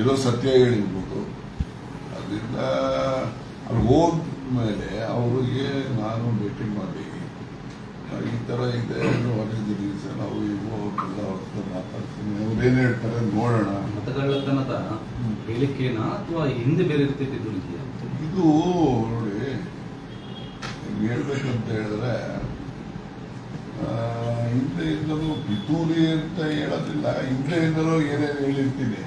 ಇರೋ ಸತ್ಯ ಹೇಳಿರ್ಬೋದು. ಅದರಿಂದ ಅಲ್ಲಿ ಹೋದ್ಮೇಲೆ ಅವರಿಗೆ ನಾನು ಭೇಟಿ ಮಾಡಿ. ಈ ಥರ ಇದೆ ಹೊರಗಿದ್ದೀನಿ ಸರ್ ನಾವು ಇವು ಅವ್ರನ್ನೆಲ್ಲ ಅವ್ರ ಮಾತಾಡ್ತೀನಿ. ಅವ್ರೇನು ಹೇಳ್ತಾರೆ ನೋಡೋಣ. ಮತಗಳ್ಳತನದ ಹೇಳಿಕೆನ ಅಥವಾ ಹಿಂದೆ ಬೇರೆ ಇದು ನೋಡಿ ಹೇಳ್ಬೇಕಂತ ಹೇಳಿದ್ರೆ ಹಿಂದೆ ಇಂದಲೂ ಪಿತೂರಿ ಅಂತ ಹೇಳೋದಿಲ್ಲ ಹಿಂದೆಯಿಂದಲೂ ಏನೇನು ಹೇಳಿರ್ತೀನಿ.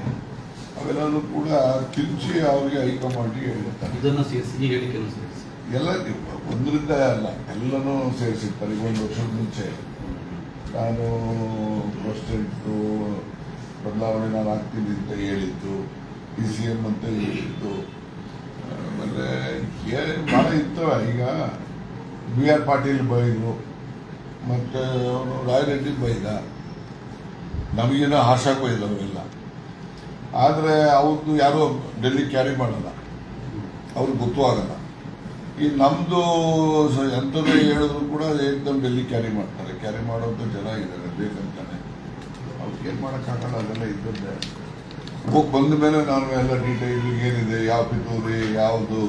ಅವೆಲ್ಲನೂ ಕೂಡ ಕಿಂಚಿ ಅವರಿಗೆ ಹೈಕಮಾಂಡಿಗೆ ಹೇಳಿರ್ತಾರೆ. ಇದನ್ನು ಸೇರಿಸಿ ಹೇಳಿಕೆಯನ್ನು ಸೇರಿಸಿ. ಎಲ್ಲ ಒಂದರಿಂದ ಅಲ್ಲ ಎಲ್ಲನೂ ಸೇರಿಸಿರ್ತಾರೆ ಈಗ ಒಂದು ವರ್ಷದ ಮುಂಚೆ. ನಾನು ಪ್ರೆಸಿಡೆಂಟು ಬದಲಾವಣೆ ನಾನು ಆಗ್ತೀನಿ ಅಂತ ಹೇಳಿದ್ದು ಪಿ ಸಿ ಎಂ ಅಂತ ಹೇಳಿದ್ದು. ಆಮೇಲೆ ಭಾಳ ಇತ್ತು ಈಗ. ಬಿ ಆರ್ ಪಾಟೀಲ್ ಬೈದರು ಮತ್ತು ಅವನು ರಾಯರೆಡ್ಡಿ ಬೈದ. ನಮಗೇನೋ ಹಾಶಾಗಿ ಬೈದವೆಲ್ಲ ಆದರೆ ಅವ್ರದ್ದು ಯಾರೂ ಡೆಲ್ಲಿ ಕ್ಯಾರಿ ಮಾಡಲ್ಲ. ಅವ್ರಿಗೆ ಗೊತ್ತೂ ಆಗಲ್ಲ. ಈ ನಮ್ಮದು ಎಂಥದ್ದು ಹೇಳಿದ್ರು ಕೂಡ ಏಕದಮ್ ಡೆಲ್ಲಿ ಕ್ಯಾರಿ ಮಾಡ್ತಾರೆ. ಕ್ಯಾರಿ ಮಾಡೋಂಥ ಜನ ಇದ್ದಾರೆ ಬೇಕಂತಾನೆ. ಅವ್ರಿಗೆ ಏನು ಮಾಡೋಕ್ಕಾಗಲ್ಲ, ಅದೆಲ್ಲ ಇದ್ದದ್ದೇ. ಹೋಗಿ ಬಂದ ಮೇಲೆ ನಾನು ಎಲ್ಲ ಡೀಟೇಲ್ ಏನಿದೆ, ಯಾವ ಪಿತೂರಿ, ಯಾವುದು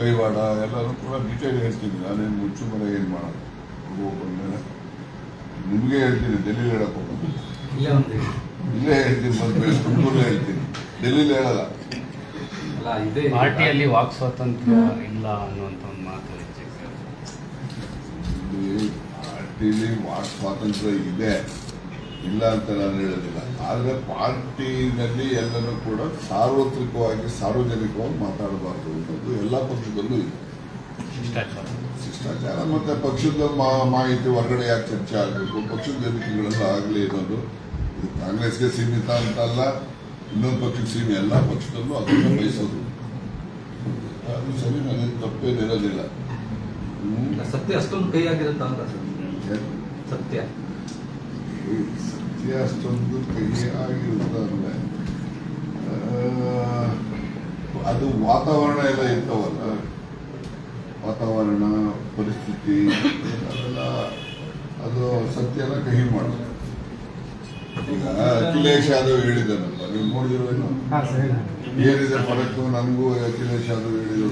ಕೈವಾಡ ಎಲ್ಲರೂ ಕೂಡ ಡೀಟೇಲ್ ಹೇಳ್ತೀನಿ. ನಾನೇನು ಮುಚ್ಚು ಮನೆ ಏನು ಮಾಡೋದು ಹೋಗಿ ಬಂದಮೇಲೆ ನಿಮಗೆ ಹೇಳ್ತೀನಿ ಡೆಲ್ಲಿ ಹೇಳಕ್ಕೆ ಹೋಗೋದು ಇಲ್ಲೇ ಒಂದು ಹೇಳಿ. ಇಲ್ಲೇ ಹೇಳ್ತೀನಿ ತುಮಕೂರಲ್ಲೇ ಹೇಳ್ತೀನಿ. ಡೆಲ್ಲಿಲಿ ಹೇಳಲ್ಲ. ಅಲ್ಲ ಇದೇ ಪಾರ್ಟಿಯಲ್ಲಿ ವಾಕ್ ಸ್ವಾತಂತ್ರ್ಯ ಇಲ್ಲ ಅನ್ನುವಂಥ ಒಂದು ಮಾತು. ಇಲ್ಲಿ ಪಾರ್ಟಿಲಿ ವಾಕ್ ಸ್ವಾತಂತ್ರ್ಯ ಇದೆ ಇಲ್ಲ ಅಂತ ನಾನು ಹೇಳೋದಿಲ್ಲ. ಆದರೆ ಪಾರ್ಟಿನಲ್ಲಿ ಎಲ್ಲರೂ ಕೂಡ ಸಾರ್ವತ್ರಿಕವಾಗಿ ಸಾರ್ವಜನಿಕವಾಗಿ ಮಾತಾಡಬಾರ್ದು ಅನ್ನೋದು ಎಲ್ಲ ಪಕ್ಷದಲ್ಲೂ ಇದೆ. ಶಿಷ್ಟಾಚಾರ ಮತ್ತೆ ಪಕ್ಷದ ಮಾಹಿತಿ ಹೊರಗಡೆ ಯಾಕೆ ಚರ್ಚೆ ಆಗಬೇಕು? ಪಕ್ಷದ ವೇದಿಕೆಗಳೆಲ್ಲ ಆಗಲಿ ಅನ್ನೋದು ಇದು ಕಾಂಗ್ರೆಸ್ಗೆ ಸೀಮಿತ ಅಂತ ಅಲ್ಲ ಇನ್ನೊಂದು ಪಕ್ಷಕ್ಕೆ ಸೀಮಿ ಎಲ್ಲ ಪಕ್ಷದಲ್ಲೂ ಅದನ್ನು ಬಯಸೋದು. ಅದು ಸರಿ ನನಗೆ ತಪ್ಪೇನಿರೋದಿಲ್ಲ. ಸತ್ಯ ಅಷ್ಟೊಂದು ಕೈ ಆಗಿರುತ್ತ. ಸತ್ಯ. ಸತ್ಯ ಅಷ್ಟೊಂದು ಕೈ ಆಗಿರುತ್ತಂದ್ರೆ ಅದು ವಾತಾವರಣ ಎಲ್ಲ ಇರ್ತಾವಲ್ಲ ವಾತಾವರಣ ಪರಿಸ್ಥಿತಿ ಅದೆಲ್ಲ ಅದು ಸತ್ಯನ ಕಹಿ ಮಾಡುತ್ತೆ. ಈಗ ಅಖಿಲೇಶ್ ಯಾದವ್ ಹೇಳಿದ್ದಾನಲ್ಲ ನೀವು ನೋಡಿದಿರೋನು ಏನಿದೆ ಫರಕ್ಕು? ನನಗೂ ಅಖಿಲೇಶ್ ಯಾದವ್ ಹೇಳಿದ್ರು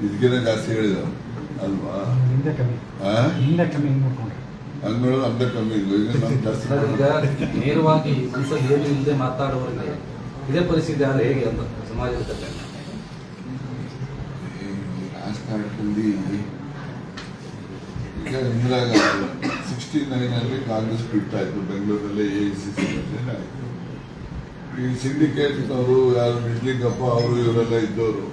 ಇದಕ್ಕಿಂತ ಜಾಸ್ತಿ ಹೇಳಿದ ಅಲ್ವಾ? ಹಿಂದೆ ಕಮ್ಮಿ. ಆ? ಹಿಂದೆ ಕಮ್ಮಿ ಇಲ್ಲ ನಮ್ಗೆ ನೇರವಾಗಿ ಸಂಸದ್ ಏನು ಇಲ್ಲದೆ ಮಾತಾಡುವವರಿಗೆ ಇದೇ ಪರಿಸ್ಥಿತಿ ಆದ್ರೆ ಹೇಗೆ ಅಂತ ಸಮಾಜದ ರಾಜಕಾರಣದಲ್ಲಿ ಈಗ ಇಂದಿರಾ ಗಾಂಧಿ ಸಿಕ್ಸ್ಟಿ ನೈನಲ್ಲಿ ಕಾಂಗ್ರೆಸ್ ಬಿಡ್ತಾ ಇತ್ತು ಬೆಂಗಳೂರಲ್ಲಿ ಎ ಸಿ ಸಿ ಆಯಿತು. ಈ ಸಿಂಡಿಕೇಟ್ನವರು ಯಾರು ನಿಡ್ಲಿಂಗಪ್ಪ ಅವರು ಇವರೆಲ್ಲ ಇದ್ದವರು.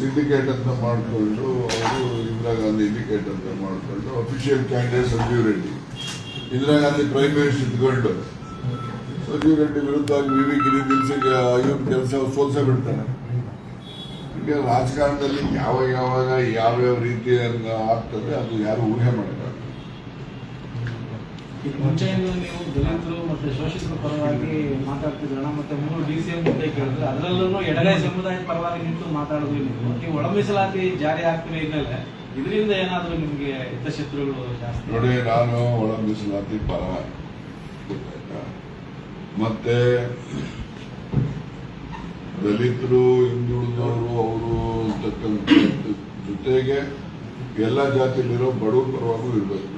ಸಿಂಡಿಕೇಟ್ ಅಂತ ಮಾಡಿಕೊಂಡು ಅವರು ಇಂದಿರಾ ಗಾಂಧಿ ಇಂಡಿಕೇಟ್ ಅಂತ ಮಾಡಿಕೊಂಡು official candidate Sanjeev Reddy. Indira Gandhi prime minister ಇದ್ಕೊಂಡು. ಸಂಜೀವ್ ರೆಡ್ಡಿ ವಿರುದ್ಧವಾಗಿ ವಿ ವಿ ಗಿರಿ ದಿಲ್ಸಿಗೆ ಇವ್ರ ಕೆಲಸ ಸೋಲ್ಸೇ ಬಿಡ್ತಾನೆ ಈಗ ರಾಜಕಾರಣದಲ್ಲಿ ಯಾವ ಯಾವಾಗ ಯಾವ್ಯಾವ ರೀತಿ ಆಗ್ತದೆ ಅದು ಯಾರು ಊಹೆ ಈಗ ಮುಂಚೆಯಿಂದ ನೀವು ದಲಿತರು ಮತ್ತೆ ಶೋಷಿತರ ಪರವಾಗಿ ಮಾತಾಡ್ತಿದ್ರಣ ಮತ್ತೆ ಮೂರು ಡಿ ಸಿ ಎಂ ಮುಂದೆ ಕೇಳಿದ್ರೆ ಅದರಲ್ಲೂ ಎಡಗೈ ಸಮುದಾಯದ ಪರವಾಗಿ ನಿಂತು ಮಾತಾಡೋದು ನೀವು ನೀವು ಒಳ ಮೀಸಲಾತಿ ಜಾರಿ ಆಗ್ತಿರೋ ಹಿನ್ನೆಲೆ ಇದರಿಂದ ಏನಾದರೂ ನಿಮಗೆ ಹಿತಶತ್ರುಗಳು ಜಾಸ್ತಿ? ನೋಡಿ ನಾನು ಒಳ ಮೀಸಲಾತಿ ಪರ ಮತ್ತೆ ದಲಿತರು, ಹಿಂದುಳಿದವರು, ಅವರು ಅಂತಕ್ಕಂಥ ಜೊತೆಗೆ ಎಲ್ಲ ಜಾತಿಯಲ್ಲಿರೋ ಬಡವ್ರ ಪರವಾಗೂ ಇರಬೇಕು.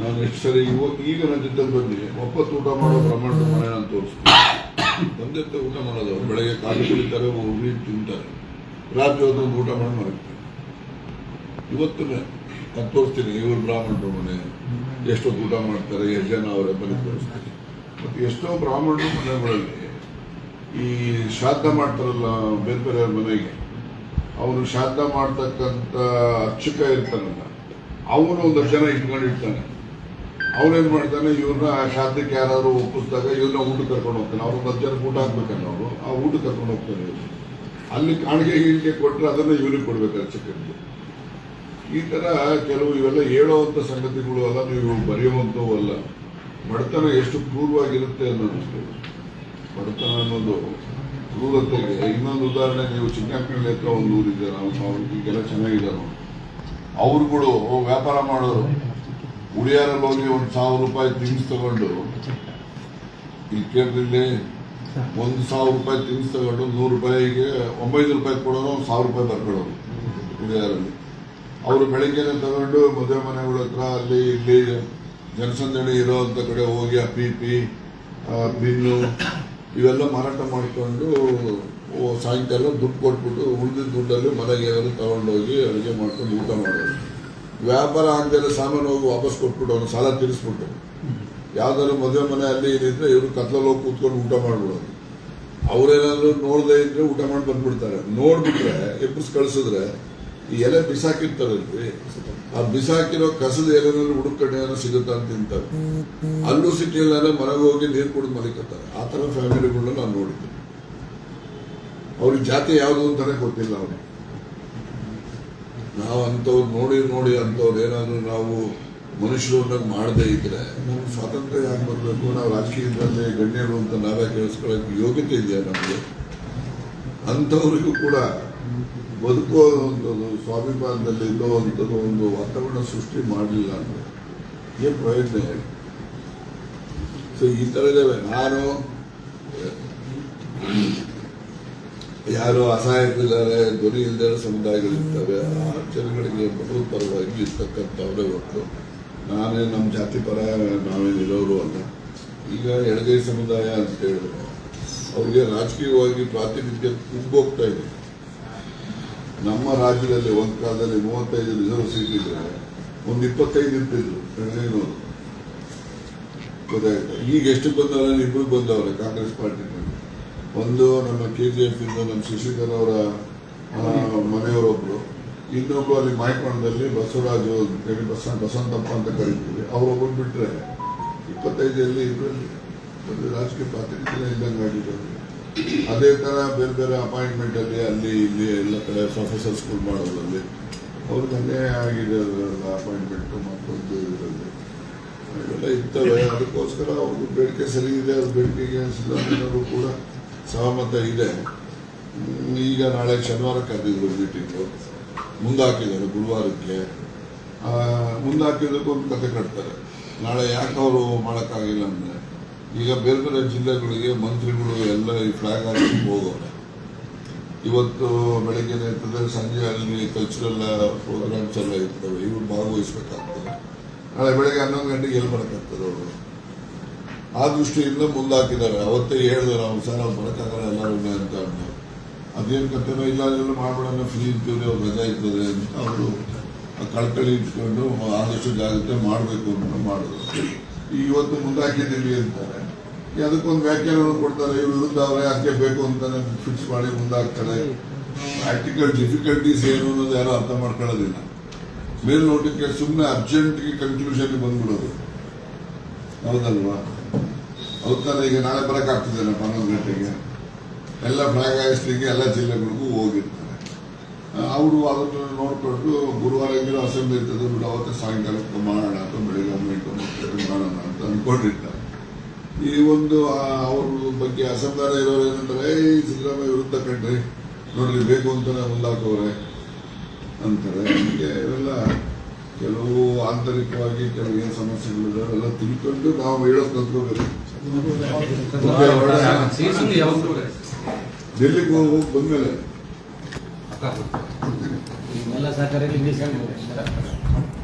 ನಾನು ಎಷ್ಟು ಸರಿ ಈಗ ನನ್ನ ಜೊತೆ ಬಂದು ಒಪ್ಪತ್ತು ಊಟ ಮಾಡೋ ಬ್ರಾಹ್ಮಣರು ಮನೆ ನಾನು ತೋರಿಸ್ತೀನಿ. ತಾಯಿ ಊಟ ಮಾಡೋದು ಅವ್ರು ಬೆಳಗ್ಗೆ ಕಾಲು ಕುಡಿತಾರೆ ಉರಿ ತಿಂತಾರೆ. ರಾತ್ರಿ ಒಂದು ಊಟ ಮಾಡಿ ಮಲಗ್ತಾರೆ. ಇವತ್ತು ನಾನು ತೋರಿಸ್ತೀನಿ. ಇವರು ಬ್ರಾಹ್ಮಣರು ಮನೆ. ಎಷ್ಟೊತ್ತು ಊಟ ಮಾಡ್ತಾರೆ, ಎಷ್ಟು ಜನ ಅವರ ಬಲಿ ತೋರಿಸ್ತೀನಿ ಮತ್ತು ಎಷ್ಟೋ ಬ್ರಾಹ್ಮಣರು ಮನೆಗಳಲ್ಲಿ ಈ ಶ್ರಾದ್ದ ಮಾಡ್ತಾರಲ್ಲ ಬೇರೆ ಬೇರೆ ಮನೆಗೆ ಅವನು ಶ್ರಾದ್ದ ಮಾಡ್ತಕ್ಕಂಥ ಅರ್ಚಕ ಇರ್ತಾನಲ್ಲ, ಅವನು ಒಂದು ಜನ ಇಟ್ಕೊಂಡಿರ್ತಾನೆ. ಅವನೇನ್ ಮಾಡ್ತಾನೆ ಇವ್ರನ್ನ ಆ ಶ್ರಾದ್ದಕ್ಕೆ ಯಾರಾದ್ರೂ ಒಪ್ಪಿಸಿದಾಗ ಇವ್ರನ್ನ ಊಟ ಕರ್ಕೊಂಡು ಹೋಗ್ತಾನೆ. ಅವ್ರು ಒಂದು ಜನಕ್ಕೆ ಊಟ ಹಾಕ್ಬೇಕಲ್ಲ ಅವರು, ಆ ಊಟ ಕರ್ಕೊಂಡು ಹೋಗ್ತಾನೆ ಇವರು. ಅಲ್ಲಿ ಕಾಣಿಕೆ ಗೀಣಿಕೆ ಕೊಟ್ಟರೆ ಅದನ್ನ ಇವ್ರಿಗೆ ಕೊಡ್ಬೇಕು ಅರ್ಚಕರಿಗೆ. ಈ ತರ ಕೆಲವು ಇವೆಲ್ಲ ಹೇಳುವಂಥ ಸಂಗತಿಗಳು ಅಲ್ಲ, ನೀವು ಬರೆಯುವಂಥವು ಅಲ್ಲ. ಬಡತನ ಎಷ್ಟು ಕ್ರೂರವಾಗಿರುತ್ತೆ ಅನ್ನೋದು ಬಡತನ ಅನ್ನೋದು ಕ್ರೂರತೆಗೆ ಇನ್ನೊಂದು ಉದಾಹರಣೆ ನೀವು ಚಿಕ್ಕಪ್ಪನಹಳ್ಳಿ ಹತ್ರ ಒಂದು ಊರಿದೆ ನಾವು ಅವ್ರಿಗೆ ಈಗೆಲ್ಲ ಚೆನ್ನಾಗಿದ್ದಾರೆ ಅವ್ರುಗಳು ವ್ಯಾಪಾರ ಮಾಡೋರು. ಉಳಿಯಾರಲ್ಲಿ ಹೋಗಿ ಒಂದು ಸಾವಿರ ರೂಪಾಯಿ ತಿನ್ಸ್ ತಗೊಂಡು ಇಲ್ಲಿ ಕೇಂದ್ರಲ್ಲಿ ಒಂದು ಸಾವಿರ ರೂಪಾಯಿ ತಿನ್ಸ್ ತಗೊಂಡು ನೂರು ರೂಪಾಯಿಗೆ ಒಂಬೈನೂರು ರೂಪಾಯಿ ಕೊಡೋರು, ಒಂದು ಸಾವಿರ ರೂಪಾಯಿ ಬರ್ಕೊಳ್ಳೋರು ಉಳಿಯಾರಲ್ಲಿ ಅವರು ಬೆಳಿಗ್ಗೆನೆ ತಗೊಂಡು ಮದುವೆ ಮನೆಗಳ ಹತ್ರ ಅಲ್ಲಿ ಇಲ್ಲಿ ಜನಸಂದಣಿ ಇರೋಂಥ ಕಡೆ ಹೋಗಿ ಆ ಪಿ ಪಿ ಬಿನ್ನು ಇವೆಲ್ಲ ಮಾರಾಟ ಮಾಡಿಕೊಂಡು ಸಾಯಂಕಾಲ ದುಡ್ಡು ಕೊಟ್ಬಿಟ್ಟು ಉಳಿದ ದುಡ್ಡಲ್ಲಿ ಮನೆಗೆ ಏನಾದರೂ ತಗೊಂಡೋಗಿ ಅಡುಗೆ ಮಾಡ್ಕೊಂಡು ಊಟ ಮಾಡೋದು ವ್ಯಾಪಾರ ಆಗದೆ ಸಾಮಾನು ಹೋಗಿ ವಾಪಸ್ ಕೊಟ್ಬಿಟ್ಟು ಅವನು ಸಾಲ ತೀರಿಸ್ಬಿಟ್ಟು. ಯಾವ್ದಾದ್ರು ಮದುವೆ ಮನೆ ಅಲ್ಲಿ ಏನಿದ್ರೆ ಇವರು ಕತ್ಲಲ್ಲಿ ಹೋಗಿ ಕೂತ್ಕೊಂಡು ಊಟ ಮಾಡ್ಬಿಡೋದು ಅವ್ರೇನಾದ್ರು ನೋಡದೆ ಇದ್ರೆ ಊಟ ಮಾಡಿ ಬಂದ್ಬಿಡ್ತಾರೆ. ನೋಡ್ಬಿಟ್ರೆ, ಎಬ್ಬಿಸ್ ಕಳ್ಸಿದ್ರೆ ಈ ಎಲೆ ಬಿಸಾಕಿರ್ತಾರಲ್ರಿ ಆ ಬಿಸಾಕಿರೋ ಕಸದ ಎಲೆನಲ್ಲಿ ಹುಡುಕಡೆ ಏನೋ ಸಿಗುತ್ತಾ ಅಂತ ತಿಂತಾರೆ. ಅಲ್ಲೂ ಸಿಕ್ಕಿಲ್ಲ ಅಂದ್ರೆ ಮನೆಗೆ ಹೋಗಿ ನೀರು ಕುಡಿದು ಮಲಿಕತ್ತಾರೆ. ಆ ಥರ ಫ್ಯಾಮಿಲಿಗಳನ್ನ ನಾನು ನೋಡಿದ್ದೇನೆ. ಅವ್ರಿಗೆ ಜಾತಿ ಯಾವುದು ಅಂತಾನೆ ಗೊತ್ತಿಲ್ಲ ಅವ್ರಿಗೆ ನಾವು ಅಂಥವ್ರು ನೋಡಿ ನೋಡಿ ಅಂಥವ್ರು ಏನಾದ್ರು ನಾವು ಮನುಷ್ಯರನ್ನ ಮಾಡದೇ ಇದ್ರೆ ನಮ್ಗೆ ಸ್ವಾತಂತ್ರ್ಯ ಯಾಕೆ ಬರಬೇಕು? ನಾವು ರಾಜಕೀಯದಲ್ಲಿ ಗಣ್ಯರು ಅಂತ ನಾವೇ ಕೇಳಿಸ್ಕೊಳ್ಳೋಕೆ ಯೋಗ್ಯತೆ ಇದೆಯಾ ನಮಗೆ? ಅಂಥವ್ರಿಗೂ ಕೂಡ ಬದುಕೋ ಒಂದು ಸ್ವಾಭಿಮಾನದಲ್ಲಿ ಇಲ್ಲೋ ಅಂಥದ್ದು ಒಂದು ವಾತಾವರಣ ಸೃಷ್ಟಿ ಮಾಡಲಿಲ್ಲ ಅಂದ್ರೆ ಏನು ಪ್ರಯತ್ನ ಹೇಳಿ? ಸೊ ಈ ಥರ ಇದ್ದಾವೆ ನಾನು, ಯಾರು ಅಸಹಾಯಕರಿದ್ದಾರೆ, ಧ್ವನಿ ಇಲ್ಲದ ಸಮುದಾಯಗಳಿರ್ತವೆ, ಆ ಜನಗಳಿಗೆ ಬಡವ್ರ ಪರವಾಗಿ ಇರ್ತಕ್ಕಂಥವ್ರೆ ಹೊರತು ನಾನೇ ನಮ್ಮ ಜಾತಿ ಪರ ನಾವೇನಿರೋರು ಅಲ್ಲ ಈಗ ಎಡಗೈ ಸಮುದಾಯ ಅಂತ ಹೇಳಿದ್ರೆ, ಅವ್ರಿಗೆ ರಾಜಕೀಯವಾಗಿ ಪ್ರಾತಿನಿಧ್ಯ ಕುಗ್ಗೋಗ್ತಾ ಇದೆ. ನಮ್ಮ ರಾಜ್ಯದಲ್ಲಿ ಒಂದು ಕಾಲದಲ್ಲಿ ಮೂವತ್ತೈದು ರಿಸರ್ವ್ ಸೀಟ್ ಇದ್ರೆ ಒಂದು ಇಪ್ಪತ್ತೈದು ಇರ್ತಿದ್ರು. ಈಗ ಎಷ್ಟು ಬಂದವ್ರೆ ಇಬ್ಬರು ಬಂದವ್ರೆ ಕಾಂಗ್ರೆಸ್ ಪಾರ್ಟಿ ಒಂದು ನಮ್ಮ ಕೆ ಜಿ ಎಫ್ ಇಂದ ನಮ್ಮ ಶಶಿಧರ್ ಅವರ ಮನೆಯವರೊಬ್ರು. ಇನ್ನೊಬ್ರು ಅಲ್ಲಿ ಮಾಯಕೊಂಡದಲ್ಲಿ ಬಸವರಾಜು ಅಂತೇಳಿ ಬಸ ಬಸವಂತಪ್ಪ ಅಂತ ಕರಿತೀವಿ. ಅವರೊಬ್ಬರು ಬಿಟ್ಟರೆ ಇಪ್ಪತ್ತೈದರಲ್ಲಿ ಇದರಲ್ಲಿ ಒಂದು ರಾಜಕೀಯ ಪ್ರಾತಿನಿಧ್ಯ ಇದ್ದಂಗೆ ಆಗಿದ್ದಾರೆ ಅದೇ ಥರ ಬೇರೆ ಬೇರೆ ಅಪಾಯಿಂಟ್ಮೆಂಟಲ್ಲಿ ಅಲ್ಲಿ ಇಲ್ಲಿ ಎಲ್ಲ ಕಡೆ ಪ್ರೊಫೆಸರ್ ಸ್ಕೂಲ್ ಮಾಡೋದ್ರಲ್ಲಿ ಅವ್ರಿಗೆ ಅಲ್ಲೇ ಆಗಿದೆ ಅಪಾಯಿಂಟ್ಮೆಂಟು ಮತ್ತೊಂದು ಇದರಲ್ಲಿ ಇವೆಲ್ಲ ಇರ್ತವೆ. ಅದಕ್ಕೋಸ್ಕರ ಅವ್ರಿಗೆ ಬೇಡಿಕೆ ಸರಿ ಇದೆ ಅವ್ರ ಬೇಡಿಕೆಗೆ ಸಿದ್ದರಾಮಯ್ಯನವರು ಕೂಡ ಸಹಮತ ಇದೆ. ಈಗ ನಾಳೆ ಶನಿವಾರ ಕರೆದಿದ್ರು ಮೀಟಿಂಗು ಮುಂದಾಕಿದ್ದಾರೆ ಗುರುವಾರಕ್ಕೆ. ಆ, ಮುಂದಾಕಿದ್ದಕ್ಕೆ ಒಂದು ಕತೆ ಕಟ್ತಾರೆ. ನಾಳೆ ಯಾಕೆ ಅವರು ಮಾಡೋಕ್ಕಾಗಿಲ್ಲ ಅಂದರೆ ಈಗ ಬೇರೆ ಬೇರೆ ಜಿಲ್ಲೆಗಳಿಗೆ ಮಂತ್ರಿಗಳು ಎಲ್ಲ ಈ ಫ್ಲಾಗ್ ಹಾಕಿ ಹೋಗೋಣ ಇವತ್ತು ಬೆಳಿಗ್ಗೆ ಇರ್ತದೆ ಸಂಜೆ ಅಲ್ಲಿ ಕಲ್ಚರಲ್ ಪ್ರೋಗ್ರಾಮ್ಸ್ ಎಲ್ಲ ಇರ್ತವೆ. ಇವ್ರು ಭಾಗವಹಿಸ್ಬೇಕಾಗ್ತದೆ. ನಾಳೆ ಬೆಳಿಗ್ಗೆ ಹನ್ನೊಂದು ಗಂಟೆಗೆ ಎಲ್ಲಿ ಬರೋಕ್ಕಾಗ್ತದೆ ಅವರು? ಆ ದೃಷ್ಟಿಯಿಂದ ಮುಂದಾಕಿದ್ದಾರೆ. ಅವತ್ತೇ ಹೇಳಿದ್ರು ನಾವು, ಸರ್ ನಾವು ಬರೋಕ್ಕಾಗಲ್ಲ, ಎಲ್ಲರೂ ಅಂತ ಅದೇನು ಕಥೆನೋ ಇಲ್ಲ ಎಲ್ಲ ಮಾಡ್ಬಿಡೋಣ ಫ್ರೀ ಇರ್ತೀವಿ ಅವ್ರು ರಜಾ ಇರ್ತದೆ ಅಂತ ಅವರು ಕಳ್ಕಳಿ ಇಟ್ಕೊಂಡು, ಆದಷ್ಟು ಜಾಗ್ರತೆ ಮಾಡಬೇಕು ಅಂತ ಮಾಡಿದ್ರು. ಇವತ್ತು ಮುಂದಾಕಿದ್ದೀವಿ ಅಂತಾರೆ. ಅದಕ್ಕೊಂದು ವ್ಯಾಖ್ಯಾನ ಕೊಡ್ತಾರೆ, ಇವ್ರ ವಿರುದ್ಧ ಅವರೇ ಯಾಕೆ ಬೇಕು ಅಂತಾನೆ ಫಿಕ್ಸ್ ಮಾಡಿ ಮುಂದಾಗ್ತಾರೆ. ಪ್ರಾಕ್ಟಿಕಲ್ ಡಿಫಿಕಲ್ಟೀಸ್ ಏನು ಅನ್ನೋದು ಯಾರು ಅರ್ಥ ಮಾಡ್ಕೊಳ್ಳೋದಿಲ್ಲ. ಮೇಲ್ ನೋಟಕ್ಕೆ ಸುಮ್ಮನೆ ಅರ್ಜೆಂಟ್ಗೆ ಕನ್ಕ್ಲೂಷನ್ ಬಂದ್ಬಿಡೋದು. ಹೌದಲ್ವಾ? ಹೌದ್ ತಾನೇ ಈಗ ನಾಳೆ ಬರೋಕ್ಕಾಗ್ತಿದ್ದೇನೆ ಹನ್ನೊಂದು ಗಂಟೆಗೆ ಎಲ್ಲ ಫ್ಲಾಗ್ ಹಾಯಿಸ್ಲಿಕ್ಕೆ ಎಲ್ಲ ಜಿಲ್ಲೆಗಳಿಗೂ ಹೋಗಿರ್ತಾರೆ. ಅವರು ಅದನ್ನು ನೋಡಿಕೊಂಡು ಗುರುವಾರ ಇದ್ದಿರೋ ಅಸೆಂಬ್ಲಿ ಇರ್ತದೆ, ಬಿಡು, ಅವತ್ತೇ ಸಾಯಂಕಾಲಕ್ಕೆ ಮಾಡೋಣ ಅಥವಾ ಬೆಳಿಗ್ಗೆ ಮಾಡೋಣ ಅಂತ ಅಂದ್ಕೊಂಡಿರ್ತಾರೆ ಈ ಒಂದು ಅವ್ರ ಬಗ್ಗೆ ಅಸಮಾಧಾನ ಇರೋರು ಏನಂತಾರೆ ಏ ಸಿದ್ದರಾಮಯ್ಯ ವಿರುದ್ಧ ಕಂಡ್ರಿ ನೋಡ್ರಿ ಬೇಕು ಅಂತ ಮುಂದಾಕವ್ರೆ ಅಂತಾರೆ. ಹೀಗೆ ಇವೆಲ್ಲ ಕೆಲವು ಆಂತರಿಕವಾಗಿ ಕೆಲವು ಏನು ಸಮಸ್ಯೆಗಳು ಅವೆಲ್ಲ ತಿಳ್ಕೊಂಡು ನಾವು ಹೇಳೋದು ಕಲ್ತ್ಕೋಬೇಕು ಡೆಲ್ಲಿಗೆ ಹೋಗಿ ಬಂದ್ಮೇಲೆ.